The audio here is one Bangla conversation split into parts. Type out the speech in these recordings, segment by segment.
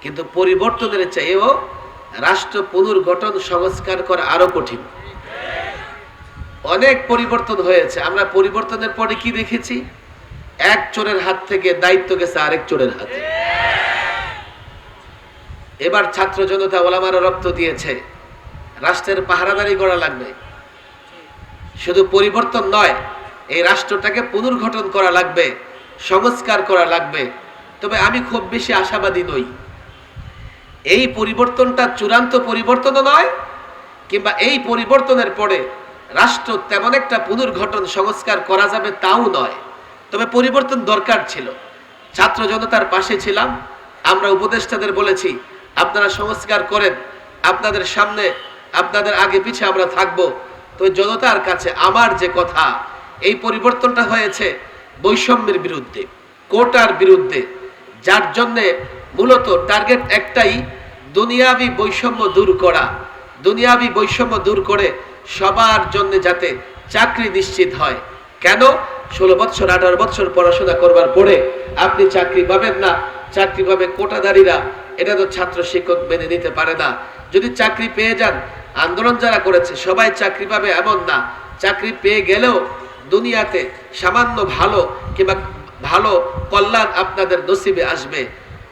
কিন্তু পরিবর্তনের চেয়েও রাষ্ট্র পুনর্গঠন, সংস্কার করা আরও কঠিন। অনেক পরিবর্তন হয়েছে। আমরা পরিবর্তনের পরে কি দেখেছি? এক চোরের হাত থেকে দায়িত্ব গেছে আরেক চোরের হাতে। এবার ছাত্র জনতা ওলামারা রক্ত দিয়েছে। রাষ্ট্রের পাহারাদারি করা লাগবে। শুধু পরিবর্তন নয়, এই রাষ্ট্রটাকে পুনর্গঠন করা লাগবে, সংস্কার করা লাগবে। তবে আমি খুব বেশি আশাবাদী নই। এই পরিবর্তনটা চূড়ান্ত পরিবর্তনও নয়, কিংবা এই পরিবর্তনের পরে রাষ্ট্র তেমন একটা পুনর্গঠন সংস্কার করা যাবে তাও নয়। তবে পরিবর্তন দরকার ছিল। ছাত্র জনতার পাশে ছিলাম। আমরা উপদেষ্টাদের বলেছি, আপনারা সংস্কার করেন, আপনাদের সামনে, আপনাদের আগে পিছে আমরা থাকব। তো জনতার কাছে আমার যে কথা, এই পরিবর্তনটা হয়েছে বৈষম্যের বিরুদ্ধে, কোটার বিরুদ্ধে, যার জন্যে মূলত টার্গেট একটাই দুনিয়াবি বৈষম্য দূর করা। দুনিয়াবি বৈষম্য দূর করে সবার জন্য যাতে চাকরি নিশ্চিত হয়। কেন? ষোলো বছর আঠারো বছর পড়াশোনা করবার পরে আপনি চাকরি পাবেন না। চাকরি পাবে কোটাদারীরা এটা তো ছাত্র শিক্ষক মেনে নিতে পারে না। যদি চাকরি পেয়ে যান, আন্দোলন যারা করেছে, সবাই চাকরি পাবে এমন না। চাকরি পেয়ে গেলেও দুনিয়াতে সামান্য ভালো কিংবা ভালো কল্যাণ আপনাদের নসিবে আসবে।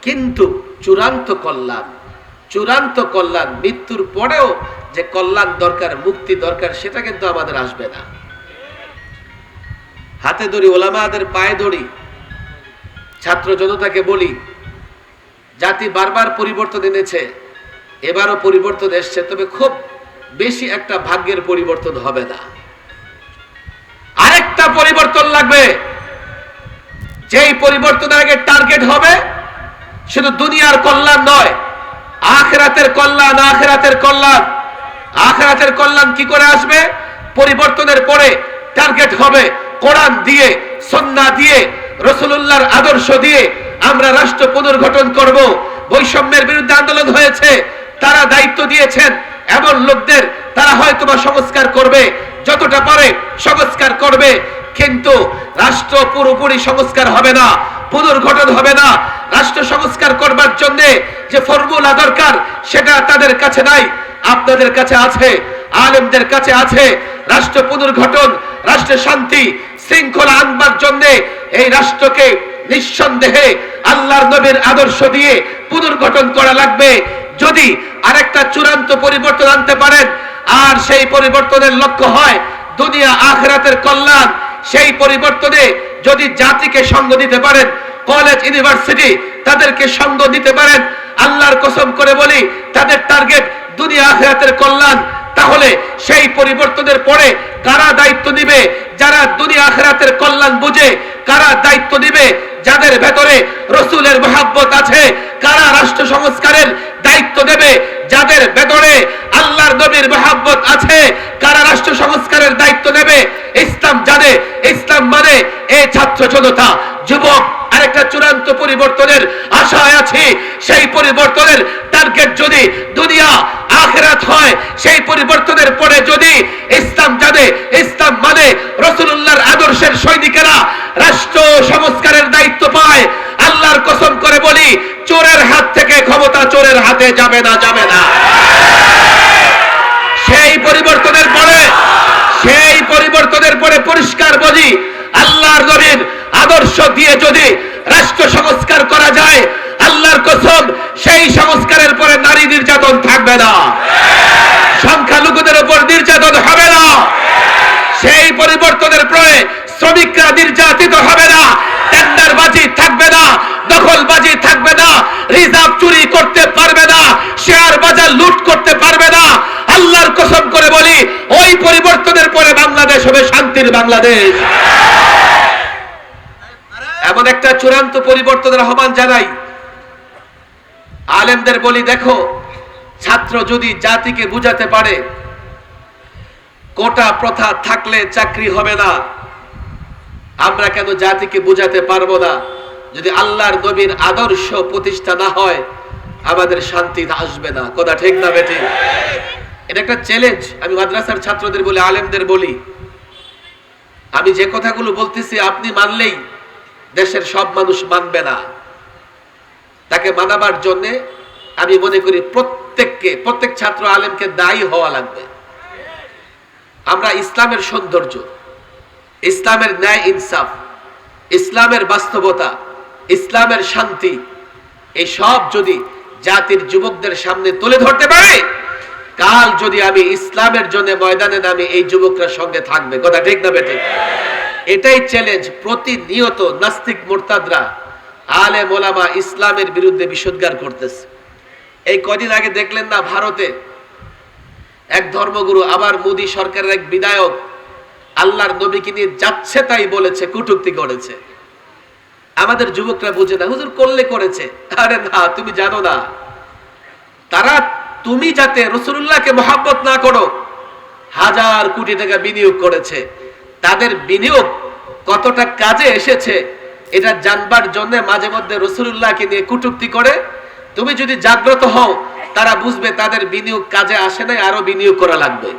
কিন্তু চূড়ান্ত কল্যাণ চূড়ান্ত কল্যাণ, মৃত্যুর পরেও যে কল্যাণ দরকার, মুক্তি দরকার, সেটা কিন্তু আমাদের আসবে না। হাতে ধরি ওলামাদের পায়ে ধরি। ছাত্র জনতাকে বলি, জাতি বারবার পরিবর্তন এনেছে, এবারও পরিবর্তন এসছে, তবে খুব বেশি একটা ভাগ্যের পরিবর্তন হবে না। আরেকটা পরিবর্তন লাগবে, যেই পরিবর্তনের আগে টার্গেট হবে শুধু দুনিয়ার কল্যাণ নয়, আখেরাতের কল্যাণ আখেরাতের কল্যাণ। আখেরাতের কল্যাণ কি করে আসবে? পরিবর্তনের পরে টার্গেট হবে কোরআন দিয়ে, সন্না দিয়ে রসুল্লাহর আদর্শ দিয়ে আমরা রাষ্ট্র পুনর্গঠন করব। বৈষম্যের বিরুদ্ধে আন্দোলন হয়েছে, তারা দায়িত্ব দিয়েছেন, এমন লোকদের তারা হয়তো বা সংস্কার করবে, যতটা পারে সংস্কার করবে, কিন্তু রাষ্ট্র পুরোপুরি সংস্কার হবে না, পুনর্গঠন হবে না। রাষ্ট্র সংস্কার করবার জন্য যে ফর্মুলা দরকার, সেটা তাদের কাছে নাই, আপনাদের কাছে আছে, আলেমদের কাছে আছে। রাষ্ট্র পুনর্গঠন রাষ্ট্রের শান্তি, শৃঙ্খলা আনবার জন্য এই রাষ্ট্রকে নিঃসন্দেহে আল্লাহর নবীর আদর্শ দিয়ে পুনর্গঠন করা লাগবে। যদি আরেকটা চূড়ান্ত পরিবর্তন আনতে পারেন, আর সেই পরিবর্তনের লক্ষ্য হয় দুনিয়া আখরাতের কল্যাণ, সেই পরিবর্তনে যদি জাতিকে সঙ্গ দিতে পারেন কলেজ ইউনিভার্সিটি তাদেরকে সঙ্গ দিতে পারেন। আল্লাহর কসম করে বলি, তাদের টার্গেট দুনিয়া আখরাতের কল্যাণ। তাহলে সেই পরিবর্তনের পরে কারা দায়িত্ব নিবে? যারা দুনিয়া আখরাতের কল্যাণ বুঝে, কারা দায়িত্ব নিবে? যাদের ভেতরে রসুলের মহাব্বত আছে, কারা রাষ্ট্র সংস্কারের দায়িত্ব দেবে? যাদের ভেতরে আল্লাহর নবীর মহাব্বত আছে, কারা রাষ্ট্র সংস্কারের দায়িত্ব নেবে? ইসলাম জানে, ইসলাম মানে এই ছাত্র জনতা যুবক আরেকটা চূড়ান্ত পরিবর্তনের আশায় আছি। সেই পরিবর্তনের টার্গেট যদি দুনিয়া আখেরাত হয়, সেই পরিবর্তনের পরে যদি ইসলাম জানে, ইসলাম মানে রসুল্লাহর আদর্শের সৈনিকেরা রাষ্ট্র সংস্কারের দায়িত্ব পায়। আল্লাহর কসম করে বলি, চোরের হাত থেকে ক্ষমতা চোরের হাতে যাবে না যাবে না। সেই পরিবর্তনের পরে, সেই পরিবর্তনের পরে পরিষ্কার বলি, আল্লাহর নবীর আদর্শ দিয়ে যদি রাষ্ট্র সংস্কার করা যায়, আল্লাহর কসম, সেই সংস্কারের পরে নারী নির্যাতন থাকবে না। সংখ্যালঘুদের উপর নির্যাতন হবে না। সেই পরিবর্তনের পরে শ্রমিকরা নির্যাতিত হবে না, টেন্ডারবাজি থাকবে না, দখলবাজি থাকবে না, রিজার্ভ চুরি করতে পারবে না, শেয়ার বাজার লুট করতে পারবে না। আল্লাহর কসম করে বলি, ওই পরিবর্তনের পরে বাংলাদেশ হবে শান্তির বাংলাদেশ। এমন একটা চূড়ান্ত পরিবর্তনের আহ্বান জানাই। আলেমদের বলি, দেখো, ছাত্র যদি জাতিকে বুঝাতে পারে, কোটা প্রথা থাকলে চাকরি হবে না। আমরা কেন জাতিকে বুঝাতে পারব না? যদি আল্লাহর নবীর আদর্শ প্রতিষ্ঠা না হয়, আমাদের শান্তি আসবে না। কথা ঠিক না, বেটি? এটা একটা চ্যালেঞ্জ আমি মাদ্রাসার ছাত্রদের বলি, আলেমদের বলি। আমি যে কথাগুলো বলতেছি, আপনি মানলেই দেশের সব মানুষ মানবে না। তাকে মানাবার জন্য আমি মনে করি প্রত্যেককে, প্রত্যেক ছাত্র আলেমকে দায়ী হওয়া লাগবে। আমরা ইসলামের সৌন্দর্য, ইসলামের ন্যায় ইনসাফ, ইসলামের বাস্তবতা, ইসলামের শান্তি, এই সব যদি জাতির যুবকদের সামনে তুলে ধরতে পারে, কাল যদি আমি ইসলামের জন্য ময়দানে নামি এই যুবকরা সঙ্গে থাকবে। কথা ঠিক না বেঠিক? এটাই চ্যালেঞ্জ প্রতিনিয়ত নাস্তিক মোরতাদরা আলে মোলামা ইসলামের বিরুদ্ধে বিশুদ্গার করতেছে। এই কদিন আগে দেখলেন না ভারতে এক ধর্মগুরু, আবার মোদী সরকারের এক বিধায়ক আল্লাহর নবীকে নিয়ে যাচ্ছে তাই বলেছে কুটুক্তি করেছে। আমাদের যুবকরা বুঝে না, হুজুর করলে করেছে। আরে না, তুমি জানো না। তারা তুমি যাতে রসুল্লাহকে মহাব্বত না করো, হাজার কোটি টাকা বিনিয়োগ করেছে। তাদের বিনিয়োগ কতটা কাজে এসেছে, এটা জানবার জন্য মাঝে মধ্যে রসুল্লাহকে নিয়ে কুটুক্তি করে। তুমি যদি জাগ্রত হও, তারা বুঝবে তাদের বিনিয়োগ কাজে আসে নাই, আরও বিনিয়োগ করা লাগবে।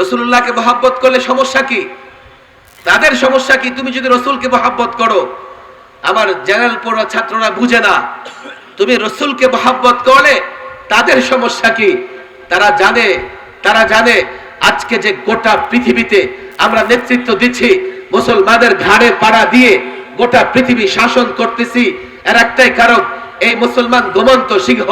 রসুল্লাহকে মহাব্বত করলে সমস্যা কি? তাদের সমস্যা কি? তুমি যদি রসুলকে মহাব্বত করো, আমার জেনারেল পড়া ছাত্ররা বুঝে না। তুমি রসুলকে মহাব্বত করলে তাদের সমস্যা কি? তারা জানে তারা জানে আজকে যে গোটা পৃথিবীতে আমরা নেতৃত্ব দিচ্ছি, মুসলমানদের ঘাড়ে পাড়া দিয়ে গোটা পৃথিবী শাসন করতেছি, এর একটাই কারণ এই মুসলমান গোমন্ত সিংহ,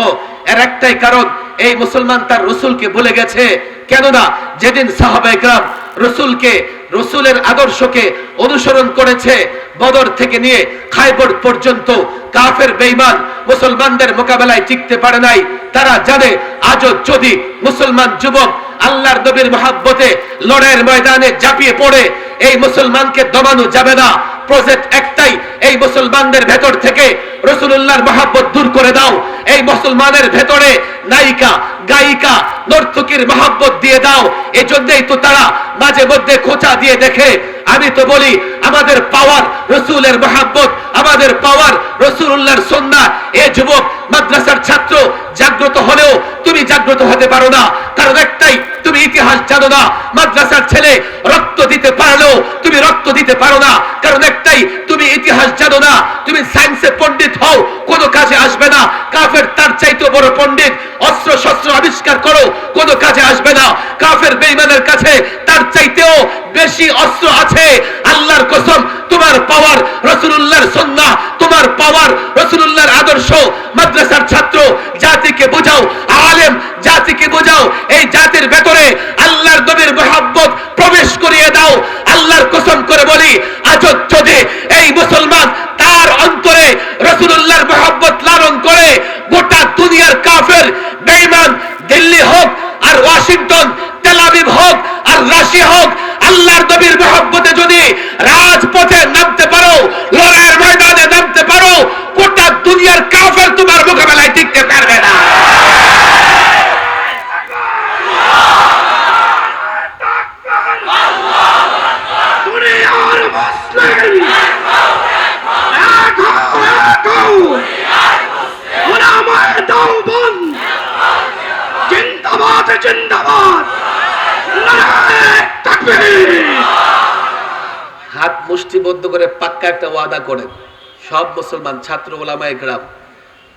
এর একটাই কারণ এই মুসলমান তার রসুলকে বলে গেছে, কেননা যেদিন সাহাবাইকরাম রসুলকে, রসুলের আদর্শকে অনুসরণ করেছে, বদর থেকে নিয়ে খাইবর পর্যন্ত কাফের বেইমান মুসলমানদের মোকাবেলায় টিকতে পারে নাই, তারা জানে আজও যদি মুসলমান যুবক আল্লাহর নবীর মহাব্বতে লড়াইয়ের ময়দানে ঝাঁপিয়ে পড়ে, এই মুসলমানকে দমানো যাবে না। প্রজেক্ট একটাই, এই মুসলমানদের ভেতর থেকে রসুল্লাহর মহাব্বত দূর করে দাও। এই মুসলমানের ভেতরে নায়িকা, গায়িকা, নর্তকীর মহাব্বত দিয়ে দাও। এজন্যই তো তারা মাঝে মধ্যে খোঁচা দিয়ে দেখে। আমি তো বলি, আমাদের পাওয়ার রসুলের মহাব্বত, আমাদের পাওয়ার রসুল্লাহর সন্না। এ যুবক, মাদ্রাসার ছাত্র, জাগ্রত হলেও তুমি জাগ্রত হতে পারো না। কারণ একটাই তুমি ইতিহাস জানো না, মাদ্রাসার ছেলে রক্ত দিতে পারলেও তুমি রক্ত দিতে পারো না। কারণ একটাই, তুমি ইতিহাস জানো না, তুমি সায়েন্সে পণ্ডিত হও, কোনো কাজে আসবে না। কাফের তার চাইতে বড় পণ্ডিত অস্ত্র শস্ত্র আবিষ্কার করো, কোনো কাজে আসবে না। কাফের বেইমানের কাছে তার চাইতেও বেশি অস্ত্র আছে। আল্লাহর কসম, তোমার পাওয়ার রসুল্লাহর সন্না তোমার পাওয়ার রসুল্লাহর আদর্শ, মাদ্রাসার ছাত্র, জাতিকে বোঝাও, আলেম জাতিকে বোঝাও, এই জাতির ভেতরে আল্লাহর নবীর মোহাব্বত প্রবেশ করিয়ে দাও, আল্লাহর কসম করে বলি আজ যদি এই মুসলমান তার অন্তরে রসুল্লাহর মহাব্বত লালন করে গোটা দুনিয়ার কাফের বেইমান দিল্লি হোক আর ওয়াশিংটন তেলাবিব হোক আর রাশি হোক আল্লাহর নবীর মহব্বতে যদি রাজপথে নামতে পারো লড়াইয়ের ময়দানে নামতে পারো গোটা দুনিয়ার কাফের তোমার মোকাবেলায় টিকতে পারবে না দুনিয়ার মুসলিম এক হও এক হও ওলামায়ে দেওবন্দ জিন্দাবাদ জিন্দাবাদ নারায়ে তাকবীর হাত মুষ্টিবদ্ধ করে পাক্কা একটা ওয়াদা করেন। সব মুসলমান, ছাত্র, ওলামায় গ্রাম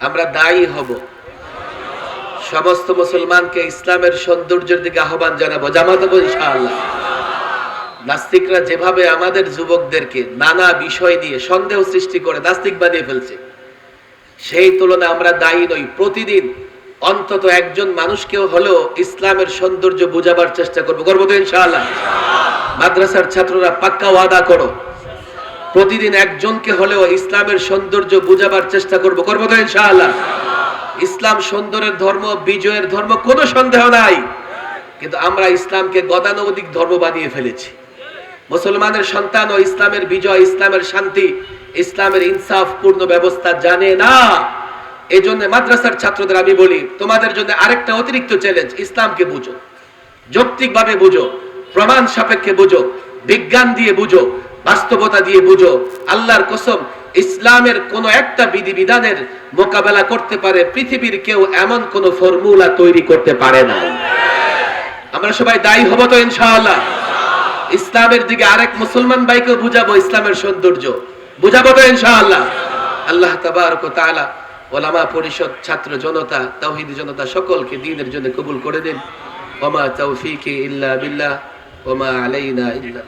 আমরা দায়ী হব। সমস্ত মুসলমানকে ইসলামের সৌন্দর্যের দিকে আহ্বান জানাব, জামাত ইনশাআল্লাহ। নাস্তিকরা যেভাবে আমাদের যুবকদেরকে নানা বিষয় নিয়ে সন্দেহ সৃষ্টি করে নাস্তিক বানিয়ে ফেলছে, সেই তুলনায় আমরা দায়ী নই। প্রতিদিন অন্তত একজন মানুষকেও হলেও ইসলামের সৌন্দর্য বোঝাবার চেষ্টা করব। করব ইনশাআল্লাহ। মাদ্রাসার ছাত্ররা পাক্কা ওয়াদা করো। প্রতিদিন একজনকে হলেও ইসলামের সৌন্দর্য বোঝাবার চেষ্টা করব। করব তো ইনশাআল্লাহ। ইসলাম সুন্দরের ধর্ম, বিজয়ের ধর্ম, কোনো সন্দেহ নাই। কিন্তু আমরা ইসলামকে গতানুগতিক ধর্ম বানিয়ে ফেলেছি। মুসলমানের সন্তান ও ইসলামের বিজয়, ইসলামের শান্তি, ইসলামের ইনসাফ পূর্ণ ব্যবস্থা জানে না। এই জন্য মাদ্রাসার ছাত্রদের আমি বলি, তোমাদের জন্য আরেকটা অতিরিক্ত চ্যালেঞ্জ ইসলামকে বুঝো। যৌক্তিকভাবে বুঝো, প্রমাণ সাপেক্ষে বুঝো, বিজ্ঞান দিয়ে বুঝো বাস্তবতা দিয়ে বুঝো, আল্লাহর কসম, ইসলামের কোন একটা বিধিবিধানের মোকাবেলা করতে পারে, পৃথিবীর কেউ এমন কোন ফর্মুলা তৈরি করতে পারে না। আমরা সবাই দায়ী হব তো ইনশাআল্লাহ। ইসলামের দিকে আরেক মুসলমান ভাইকে বুঝাবো, ইসলামের সৌন্দর্য। বুঝাবো তো ইনশাআল্লাহ। আল্লাহ তাবারক তাআলা ওলামা পরিষদ, ছাত্র জনতা, তাওহীদি জনতা সকলকে দ্বীনের জন্য কবুল করে দিন ওমা তৌফিকি ইল্লা বিল্লাহ, ওমা আলাইনা ইল্লা